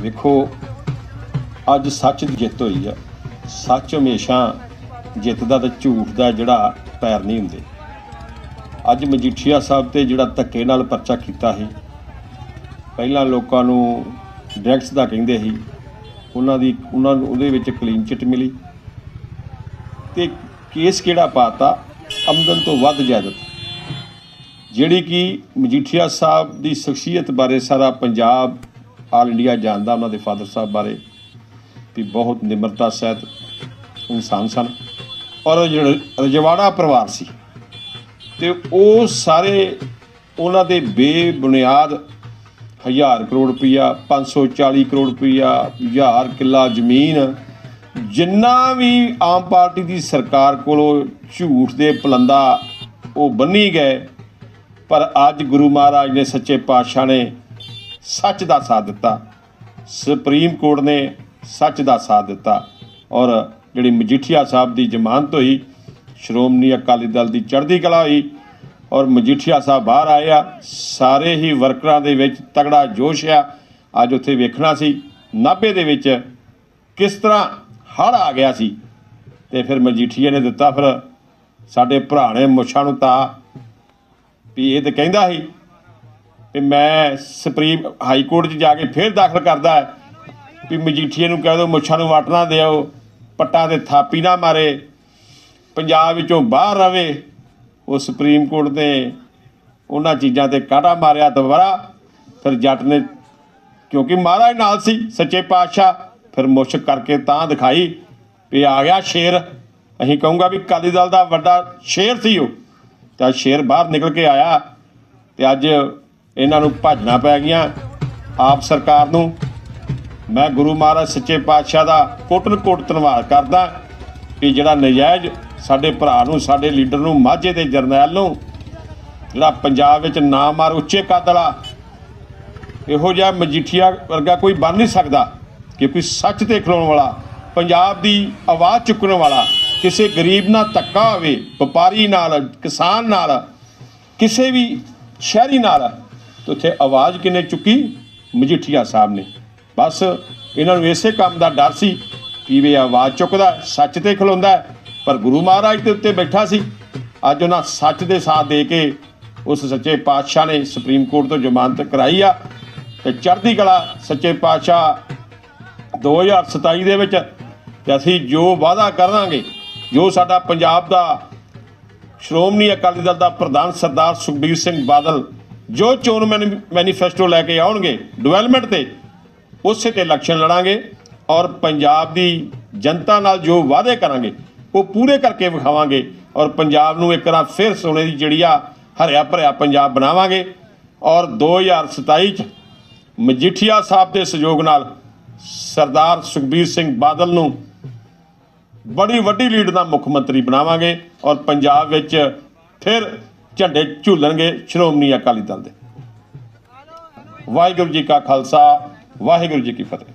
ਵੇਖੋ, ਅੱਜ ਸੱਚ ਦੀ ਜਿੱਤ ਹੋਈ ਆ। ਸੱਚ ਹਮੇਸ਼ਾ ਜਿੱਤਦਾ ਤੇ ਝੂਠ ਦਾ ਜਿਹੜਾ ਪੈਰ ਨਹੀਂ ਹੁੰਦੇ। ਅੱਜ ਮਜੀਠੀਆ ਸਾਹਿਬ ਤੇ ਜਿਹੜਾ ਧੱਕੇ ਨਾਲ ਪਰਚਾ ਕੀਤਾ ਸੀ, ਪਹਿਲਾਂ ਲੋਕਾਂ ਨੂੰ ਡਰੈਗਸ ਦਾ ਕਹਿੰਦੇ ਸੀ, ਉਹਨਾਂ ਦੀ, ਉਹਨਾਂ ਨੂੰ ਉਹਦੇ ਵਿੱਚ ਕਲੀਨ ਚਿੱਟ ਮਿਲੀ। ਤੇ ਕੇਸ ਕਿਹੜਾ ਪਾਤਾ? ਆਮਦਨ ਤੋਂ ਵੱਧ ਜਾਇਦਾਦ। ਜਿਹੜੀ ਕਿ ਮਜੀਠੀਆ ਸਾਹਿਬ ਦੀ ਸ਼ਖਸੀਅਤ ਬਾਰੇ ਸਾਰਾ ਪੰਜਾਬ ਆਲ ਇੰਡੀਆ ਜਾਣਦਾ ਉਹਨਾਂ ਦੇ ਫਾਦਰ ਸਾਹਿਬ ਬਾਰੇ ਵੀ ਬਹੁਤ ਨਿਮਰਤਾ ਸਹਿਤ ਇਨਸਾਨ ਸਨ। ਔਰ ਜਿਹੜਾ ਰਜਵਾੜਾ ਪਰਿਵਾਰ ਸੀ ਤੇ ਉਹ ਸਾਰੇ ਉਹਨਾਂ ਦੇ ਬੇਬੁਨਿਆਦ ਹਜ਼ਾਰ ਕਰੋੜ ਰੁਪਈਆ 540 ਕਰੋੜ ਰੁਪਈਆ, ਹਜ਼ਾਰ ਕਿੱਲਾ ਜ਼ਮੀਨ, ਜਿੰਨਾ ਵੀ ਆਮ ਪਾਰਟੀ ਦੀ ਸਰਕਾਰ ਕੋਲੋਂ ਝੂਠ ਦੇ ਪਲੰਦਾ ਉਹ ਬੰਨੀ ਗਏ। ਪਰ ਅੱਜ ਗੁਰੂ ਮਹਾਰਾਜ ਨੇ ਸੱਚੇ ਪਾਤਸ਼ਾਹ ਨੇ ਸੱਚ ਦਾ ਸਾਥ ਦਿੱਤਾ। ਸੁਪਰੀਮ ਕੋਰਟ ਨੇ ਸੱਚ ਦਾ ਸਾਥ ਦਿੱਤਾ ਔਰ ਜਿਹੜੀ ਮਜੀਠੀਆ ਸਾਹਿਬ ਦੀ ਜ਼ਮਾਨਤ ਹੋਈ, ਸ਼੍ਰੋਮਣੀ ਅਕਾਲੀ ਦਲ ਦੀ ਚੜ੍ਹਦੀ ਕਲਾ ਹੋਈ ਔਰ ਮਜੀਠੀਆ ਸਾਹਿਬ ਬਾਹਰ ਆਏ ਆ, ਸਾਰੇ ਹੀ ਵਰਕਰਾਂ ਦੇ ਵਿੱਚ ਤਗੜਾ ਜੋਸ਼ ਆ। ਅੱਜ ਉੱਥੇ ਵੇਖਣਾ ਸੀ, ਨਾਭੇ ਦੇ ਵਿੱਚ ਕਿਸ ਤਰ੍ਹਾਂ ਹੜ ਆ ਗਿਆ ਸੀ। ਤੇ ਫਿਰ ਮਜੀਠੀਆ ਨੇ ਦਿੱਤਾ ਫਿਰ ਸਾਡੇ ਭਰਾ ਨੇ ਮੁੱਛਾਂ ਨੂੰ ਤਾ ਵੀ ਇਹ ਤਾਂ ਕਹਿੰਦਾ ਸੀ ਵੀ ਮੈਂ ਸੁਪਰੀਮ ਹਾਈ ਕੋਰਟ 'ਚ ਜਾ ਕੇ ਫੇਰ ਦਾਖਲ ਕਰਦਾ ਵੀ ਮਜੀਠੀਏ ਨੂੰ ਕਹਿ ਦਿਓ, ਮੁੱਛਾਂ ਨੂੰ ਵੱਟ ਨਾ ਦਿਓ, ਪੱਟਾਂ ਤੇ ਥਾਪੀ ਨਾ ਮਾਰੇ, ਪੰਜਾਬ ਵਿੱਚੋਂ ਬਾਹਰ ਰਵੇ, ਉਹ ਸੁਪਰੀਮ ਕੋਰਟ ਨੇ ਉਹਨਾਂ ਚੀਜ਼ਾਂ ਤੇ ਕਾਟਾ ਮਾਰਿਆ ਦੁਬਾਰਾ। ਫਿਰ ਜੱਟ ਨੇ, ਕਿਉਂਕਿ ਮਹਾਰਾਜ ਨਾਲ ਸੀ, ਸੱਚੇ ਪਾਤਸ਼ਾਹ, ਫਿਰ ਮੁਸ਼ਕ ਕਰਕੇ ਤਾਂ ਦਿਖਾਈ ਵੀ ਆ ਗਿਆ ਸ਼ੇਰ। ਅਸੀਂ ਕਹੂੰਗਾ ਵੀ ਅਕਾਲੀ ਦਲ ਦਾ ਵੱਡਾ ਸ਼ੇਰ ਸੀ ਉਹ। ਤੇ ਸ਼ੇਰ ਬਾਹਰ ਨਿਕਲ ਕੇ ਆਇਆ ਤੇ ਅੱਜ ਇਹਨਾਂ ਨੂੰ ਭੱਜਣਾ ਪੈ ਗਈਆਂ ਆਪ ਸਰਕਾਰ ਨੂੰ। ਮੈਂ ਗੁਰੂ ਮਹਾਰਾਜ ਸੱਚੇ ਪਾਤਸ਼ਾਹ ਦਾ ਕੋਟਨ ਕੋਟ ਧੰਨਵਾਦ ਕਰਦਾ ਕਿ ਜਿਹੜਾ ਨਜਾਇਜ਼ ਸਾਡੇ ਭਰਾ ਨੂੰ, ਸਾਡੇ ਲੀਡਰ ਨੂੰ ਮਾਝੇ ਦੇ ਜਰਨੈਲ ਨੂੰ, ਜਿਹੜਾ ਪੰਜਾਬ ਵਿੱਚ ਨਾਮ ਮਾਰ ਉੱਚੇ ਕੱਦ ਵਾਲਾ, ਇਹੋ ਜਿਹਾ ਮਜੀਠੀਆ ਵਰਗਾ ਕੋਈ ਬਣ ਨਹੀਂ ਸਕਦਾ ਕਿਉਂਕਿ ਸੱਚ ਤੇ ਖਲੋਣ ਵਾਲਾ, ਪੰਜਾਬ ਦੀ ਆਵਾਜ਼ ਚੁੱਕਣ ਵਾਲਾ, ਕਿਸੇ ਗਰੀਬ ਨਾਲ ਧੱਕਾ ਹੋਵੇ, ਵਪਾਰੀ ਨਾਲ, ਕਿਸਾਨ ਨਾਲ, ਕਿਸੇ ਵੀ ਸ਼ਹਿਰੀ ਨਾਲ ਤੇ ਉੱਥੇ ਆਵਾਜ਼ ਕਿਨੇ ਚੁੱਕੀ? ਮਜੀਠੀਆ ਸਾਹਿਬ ਨੇ। ਬਸ ਇਹਨਾਂ ਨੂੰ ਇਸੇ ਕੰਮ ਦਾ ਡਰ ਸੀ ਕਿ ਵੀ ਆਵਾਜ਼ ਚੁੱਕਦਾ ਸੱਚ ਤੇ ਖਲੋਂਦਾ ਪਰ ਗੁਰੂ ਮਹਾਰਾਜ ਦੇ ਉੱਤੇ ਬੈਠਾ ਸੀ। ਅੱਜ ਉਹਨਾਂ ਸੱਚ ਦੇ ਸਾਥ ਦੇ ਕੇ ਉਸ ਸੱਚੇ ਪਾਤਸ਼ਾਹ ਨੇ ਸੁਪਰੀਮ ਕੋਰਟ ਤੋਂ ਜ਼ਮਾਨਤ ਕਰਾਈ ਆ ਤੇ ਚੜ੍ਹਦੀ ਕਲਾ ਸੱਚੇ ਪਾਤਸ਼ਾਹ 2027 ਦੇ ਵਿੱਚ ਤੇ ਅਸੀਂ ਜੋ ਵਾਅਦਾ ਕਰਾਂਗੇ ਜੋ ਸਾਡਾ ਪੰਜਾਬ ਦਾ ਸ਼੍ਰੋਮਣੀ ਅਕਾਲੀ ਦਲ ਦਾ ਪ੍ਰਧਾਨ ਸਰਦਾਰ ਸੁਖਬੀਰ ਸਿੰਘ ਬਾਦਲ ਜੋ ਚੋਣ ਮੈਨੀ- ਮੈਨੀਫੈਸਟੋ ਲੈ ਕੇ ਆਉਣਗੇ ਡਿਵੈਲਪਮੈਂਟ ਤੇ, ਉਸੇ ਤੇ ਇਲੈਕਸ਼ਨ ਲੜਾਂਗੇ ਔਰ ਪੰਜਾਬ ਦੀ ਜਨਤਾ ਨਾਲ ਜੋ ਵਾਅਦੇ ਕਰਾਂਗੇ, ਉਹ ਪੂਰੇ ਕਰਕੇ ਵਿਖਾਵਾਂਗੇ ਔਰ ਪੰਜਾਬ ਨੂੰ ਇੱਕ ਵਾਰ ਫਿਰ ਸੋਨੇ ਦੀ ਚਿੜੀਆ ਹਰਿਆ ਭਰਿਆ ਪੰਜਾਬ ਬਣਾਵਾਂਗੇ ਔਰ 2027 ਚ ਮਜੀਠੀਆ ਸਾਹਿਬ ਦੇ ਸਹਿਯੋਗ ਨਾਲ ਸਰਦਾਰ ਸੁਖਬੀਰ ਸਿੰਘ ਬਾਦਲ ਨੂੰ ਬੜੀ ਵੱਡੀ ਲੀਡ ਦਾ ਮੁੱਖ ਮੰਤਰੀ ਬਣਾਵਾਂਗੇ ਔਰ ਪੰਜਾਬ ਵਿੱਚ ਫਿਰ ਝੰਡੇ ਝੂਲਣਗੇ ਸ਼੍ਰੋਮਣੀ ਅਕਾਲੀ ਦਲ ਦੇ। ਵਾਹਿਗੁਰੂ ਜੀ ਕਾ ਖਾਲਸਾ ਵਾਹਿਗੁਰੂ ਜੀ ਕੀ ਫਤਿਹ।